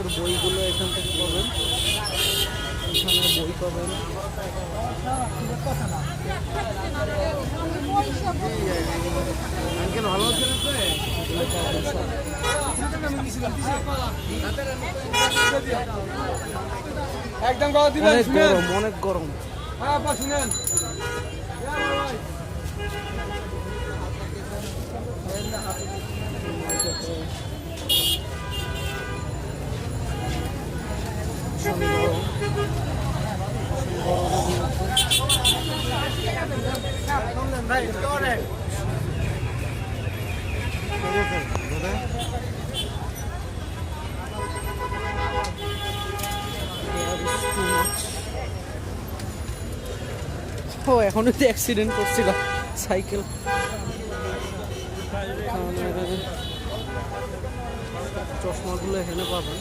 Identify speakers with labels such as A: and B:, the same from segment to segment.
A: ক্লাসের বইগুলো এখান থেকে পাবেন। এখানে বই পাবেন।
B: আঙ্কেল ভালো আছেন। একদম
A: অনেক গরম অনেক গরম।
B: হ্যাঁ শুনেন।
A: ও এখনই তো অ্যাক্সিডেন্ট করছিল। সাইকেল। চশমাগুলো এখানে পাবেন।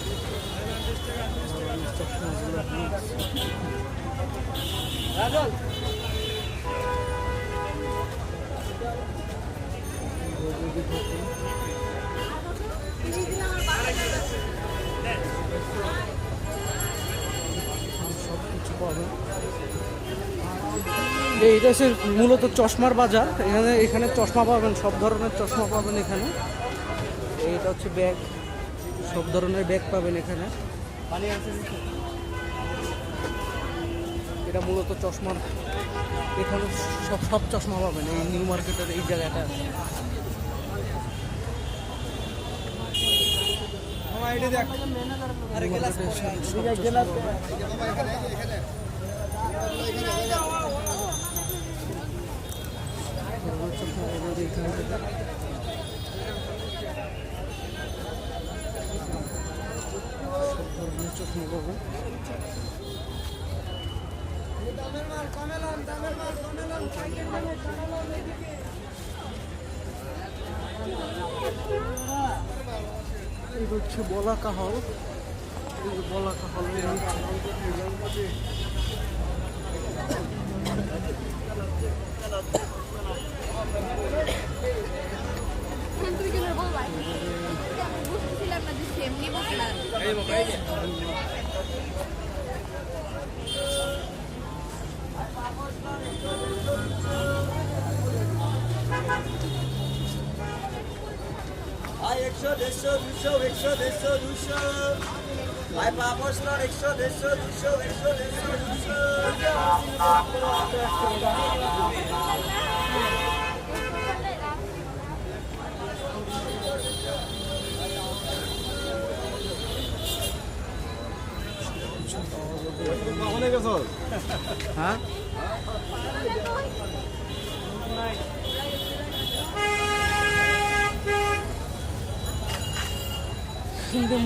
A: এটা মূলত চশমার বাজার, এখানে এখানে চশমা পাবেন, সব ধরনের চশমা পাবেন এখানে। এইটা হচ্ছে ব্যাগ, সব ধরনের ব্যাগ পাবেন এখানে। এটা মূলত চশমার এখানে সব সব চশমা পাবেন এই নিউ মার্কেটের এই জায়গাটা। চশমা পাবেন। এগুলো চশমা পাবেন এইখান থেকে। সব ধরনের চশমা পাবেন এই হচ্ছে বলা কাহল এই যে বলা কাহল এই হচ্ছে
C: তুই কিনে বল ভাই বুঝতেছিলাম না যে সেম নিব কিনা
D: ভাই একশো দেড়শো দুশো একশো দেড়শো দুশো ভাই পাপড় স্লট একশো দেড়শো দুশো একশো দেড়শো দুশো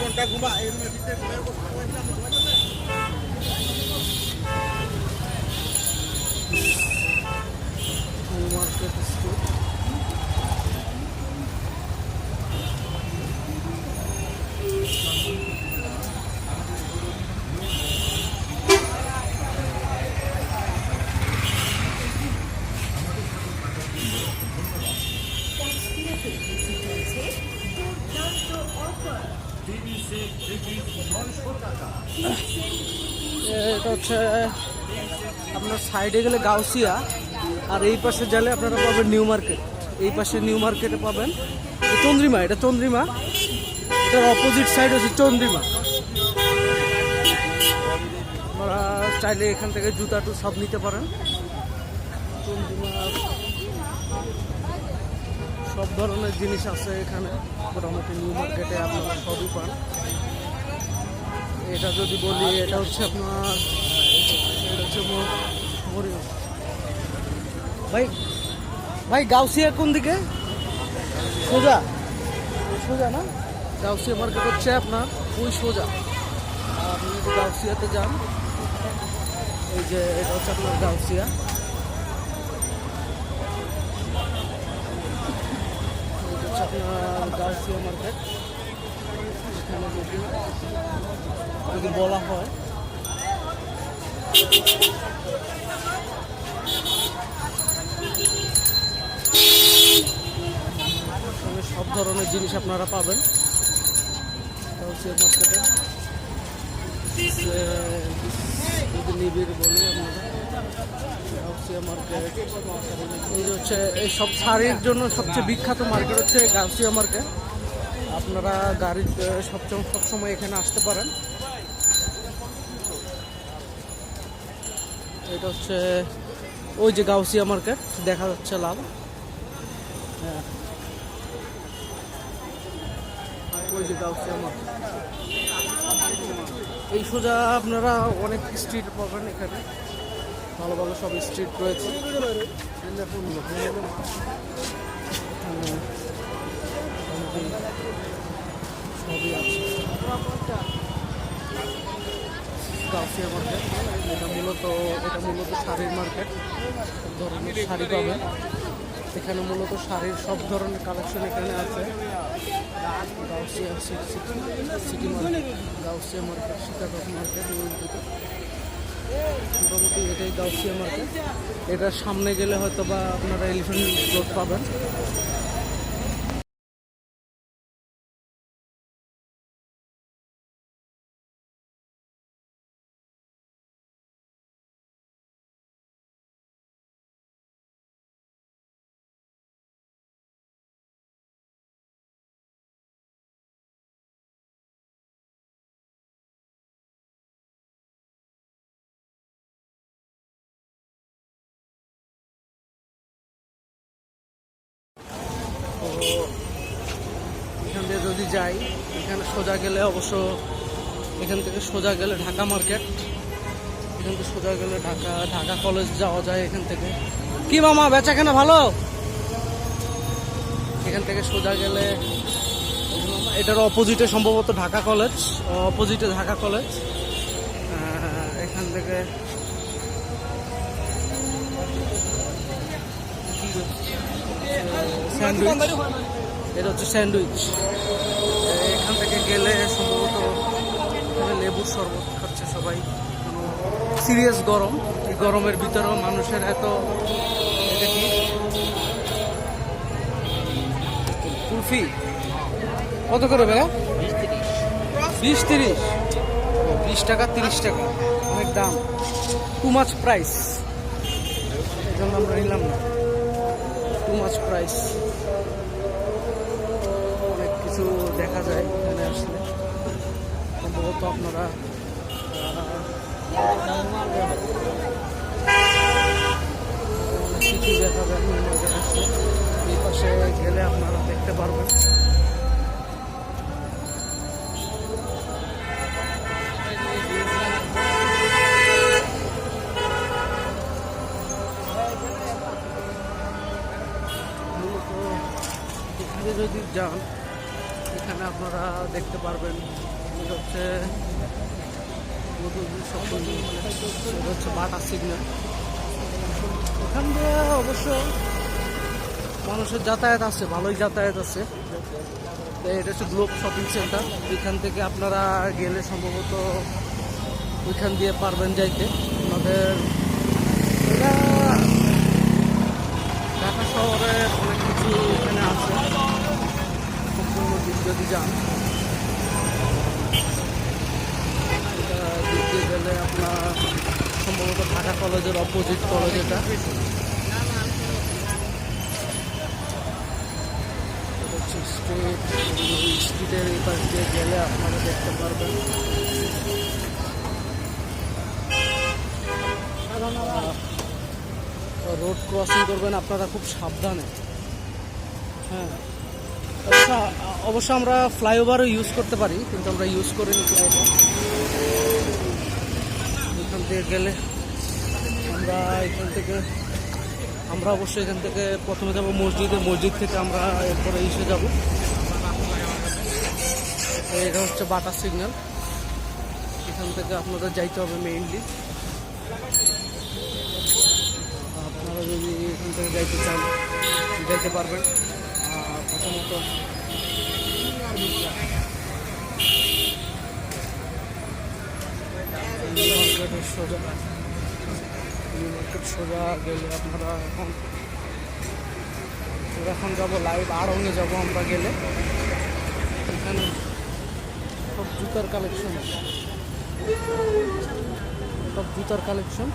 D: ঘণ্টা ঘুমা
A: হচ্ছে, আপনার সাইডে গেলে গাউসিয়া, আর এই পাশে গেলে আপনারা পাবেন নিউ মার্কেট। এই পাশে নিউ মার্কেটে পাবেন চন্দ্রিমা, এটা চন্দ্রিমা। এটার অপোজিট সাইড হচ্ছে চন্দ্রিমা। আপনারা চাইলে এখান থেকে জুতা টু সব নিতে পারেন। চন্দ্রিমা, সব ধরনের জিনিস আছে এখানে। মোটামুটি নিউ মার্কেটে আপনারা সবই পান। এটা যদি বলি, এটা হচ্ছে আপনার ভাই ভাই, গাউসিয়া কোন দিকে? সোজা। সোজা না? গাউসিয়া মার্কেট হচ্ছে আপনার ওই সোজা। আর যদি গাউসিয়াতে যান, এই যে এটা হচ্ছে আপনার গাউসিয়া। গাউসিয়া মার্কেট যদি বলা হয় সব ধরনের জিনিস আপনারা পাবেন। গাউসিয়া মার্কেটে। এই হচ্ছে সব শাড়ির জন্য সবচেয়ে বিখ্যাত মার্কেট হচ্ছে গাউসিয়া মার্কেট। আপনারা গাড়িতে সবসময় সবসময় এখানে আসতে পারেন। এটা হচ্ছে ওই যে গাউসিয়া মার্কেট, দেখা যাচ্ছে লাল। হ্যাঁ। ওই যে এই সোজা আপনারা অনেক স্ট্রিট পাবেন এখানে। ভালো ভালো সব স্ট্রিট রয়েছে। সবই আছে। গাউসিয়া মার্কেট এটা মূলত এটা মূলত শাড়ির মার্কেট ধরনের শাড়ি পাবেন। এখানে মূলত শাড়ির সব ধরনের কালেকশন এখানে আছে। Gausia city market Gausia market market মোটামুটি এটাই গাউসিয়া মার্কেট এটার সামনে গেলে হয়তো বা আপনারা এলিফেন্ট রোড পাবেন। এখান থেকে যদি যাই, এখানে সোজা গেলে অবশ্য এখান থেকে সোজা গেলে ঢাকা মার্কেট। এখান থেকে সোজা গেলে ঢাকা ঢাকা কলেজ যাওয়া যায় এখান থেকে। কি মামা, বেচা কেনা ভালো? এখান থেকে সোজা গেলে, এটার অপোজিটে সম্ভবত ঢাকা কলেজ অপোজিটে ঢাকা কলেজ এখান থেকে স্যান্ডউইচ? এটা হচ্ছে স্যান্ডউইচ। এখান থেকে গেলে সম্ভবত লেবুর শরবত খাচ্ছে সবাই। সিরিয়াস গরম। এই গরমের ভিতরেও মানুষের এত কুলফি। কত করে ভাইয়া বিশ তিরিশ। বিশ টাকা, তিরিশ টাকা। অনেক দাম। টু মাছ প্রাইস এই জন্য আমরা নিলাম না। টু মাছ প্রাইস অনেক কিছু দেখা যায় এখানে আসলে। সম্ভবত আপনারা কিছু দেখা যায়, এই পাশে গেলে আপনারা দেখতে পারবেন। সিগন্যাল। এখান দিয়ে অবশ্য মানুষের যাতায়াত আছে, ভালোই যাতায়াত আছে। এটা হচ্ছে গ্লোব শপিং সেন্টার। এখান থেকে আপনারা গেলে সম্ভবত ওইখান দিয়ে পারবেন যাইতে। আপনাদের এটা ঢাকা শহরে অনেক কিছু এখানে আছে। সম্পূর্ণ যদি যান। এটা দিক গেলে আপনার সম্ভবত ঢাকা কলেজের অপোজিট কলেজ এটা। স্ট্রিটের এই পাশ দিয়ে গেলে আপনারা দেখতে পারবেন। রোড ক্রসিং করবেন, আপনারা খুব সাবধানে। হ্যাঁ। আচ্ছা অবশ্য আমরা ফ্লাইওভারও ইউজ করতে পারি, কিন্তু আমরা ইউজ করিনি ফ্লাইওভার থেকে গেলে আমরা এখান থেকে, আমরা অবশ্যই এখান থেকে প্রথমে যাব মসজিদে। মসজিদ থেকে আমরা এরপরে ইসে যাব। এটা হচ্ছে বাটা সিগন্যাল। এখান থেকে আপনাদের যাইতে হবে মেইনলি। আপনারা যদি এখান থেকে যাইতে চান, যাইতে পারবেন। প্রথমত নিউ মার্কেটের সোজা। নিউ মার্কেট সোজা গেলে আপনারা এখন এখন যাব লাইভ আড়ঙে যাব আমরা গেলে। এখানে সব জুতার কালেকশন সব জুতার কালেকশন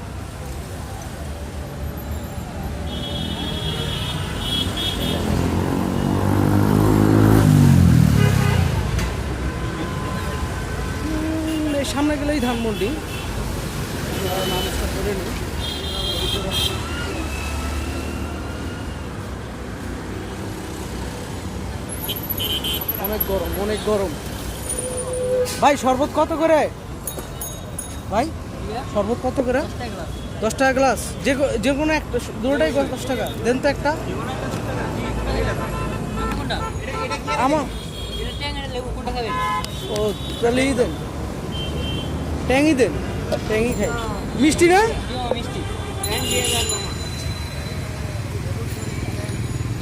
A: সামনে গেলেই ধানমন্ডি আমরা নামটা করে নিই অনেক গরম। ভাই, শরবত কত করে? ভাই, শরবত কত করে? দশ টাকা গ্লাস। যে যে কোনো একটা দুটোটাই দশ টাকা। দেন তো একটা। আমার ও দেন। ট্যাংই দেন। ট্যাংই খাই। মিষ্টি না?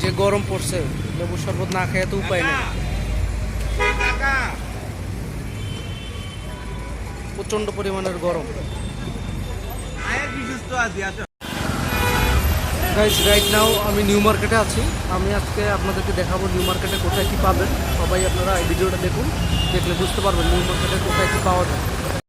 A: যে গরম পড়ছে লেবু শরবত না খেয়ে তো উপায় নেই। প্রচণ্ড পরিমাণের গরম। রাইট নাও আমি নিউ মার্কেটে আছি। আমি আজকে আপনাদেরকে দেখাবো নিউ মার্কেটে কোথায় কী পাবেন। সবাই আপনারা এই ভিডিওটা দেখুন। দেখলে বুঝতে পারবেন নিউ মার্কেটে কোথায় কী পাওয়া যায়।